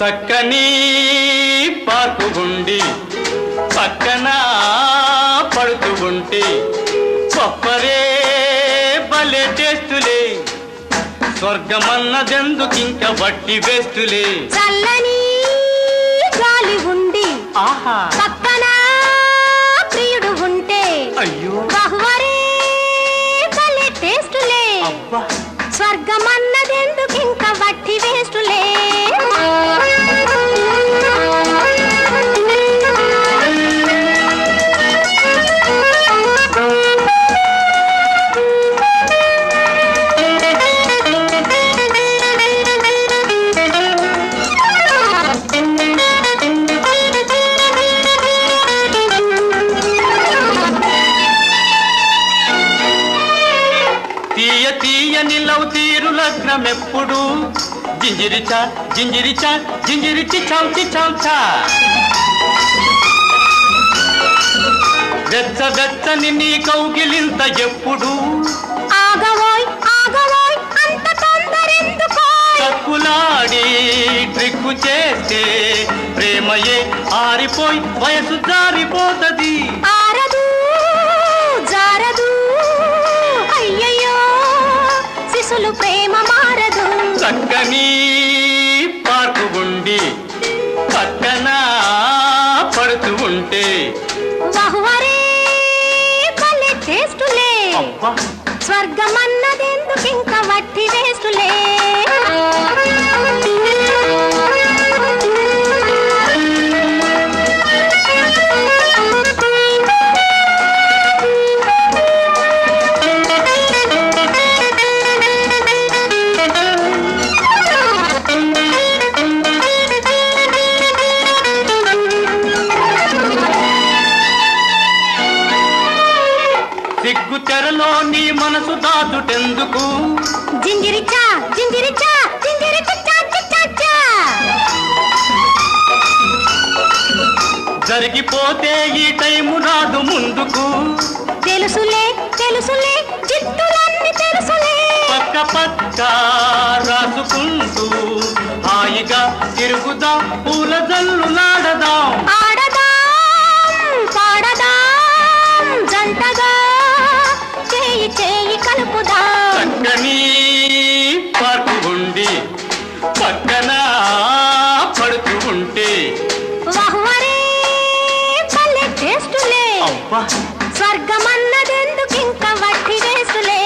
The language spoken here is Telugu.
చక్కని పార్కు గుండి పక్కన పడుతూ ఉంటే కొప్పరే భలే టేస్టులే. స్వర్గమన్నదెందుకింక వట్టి వేస్తులే. చల్లని గాలి ఉండి ఆహా. పక్కన ప్రియుడు ఉంటే అయ్యో. బహువరే భలే టేస్టులే అబ్బా. తీయ తీయని లవ్ తీరు లగ్నమెప్పుడు జింజిరిచా జింజిరిచా జింజిరిచి చౌచి చౌచా వెచ్చ వెచ్చని నీ కౌగిలింత ఎప్పుడు. తక్కులాడి ట్రిక్కు చేస్తే ప్రేమయే ఆరిపోయి వయసు జారిపోతది. ప్రేమ మారదు. చక్కని పార్కు ఉండి పక్కన పడుతూ ఉంటే. భలే అబ్బా. స్వర్గమన్నదెందుకు ఇంకా వట్టి వేస్టులే సిగ్గు తెరలో నీ మనసు దాచుటెందుకు? జరిగిపోతే ఈ టైము రాదు ముందుకు. తెలుసులే తెలుసులే జిత్తులన్నీ తెలుసులే. పక్క పక్క రాసుకుంటూ హాయిగా తిరుగుదాం పూల జల్లులాడదాం కలుపుదాం చక్కని పార్కు ఉండి పక్కన పడుతూ ఉంటే స్వర్గమన్నదెందుకు ఇంకా వట్టి వేసులే.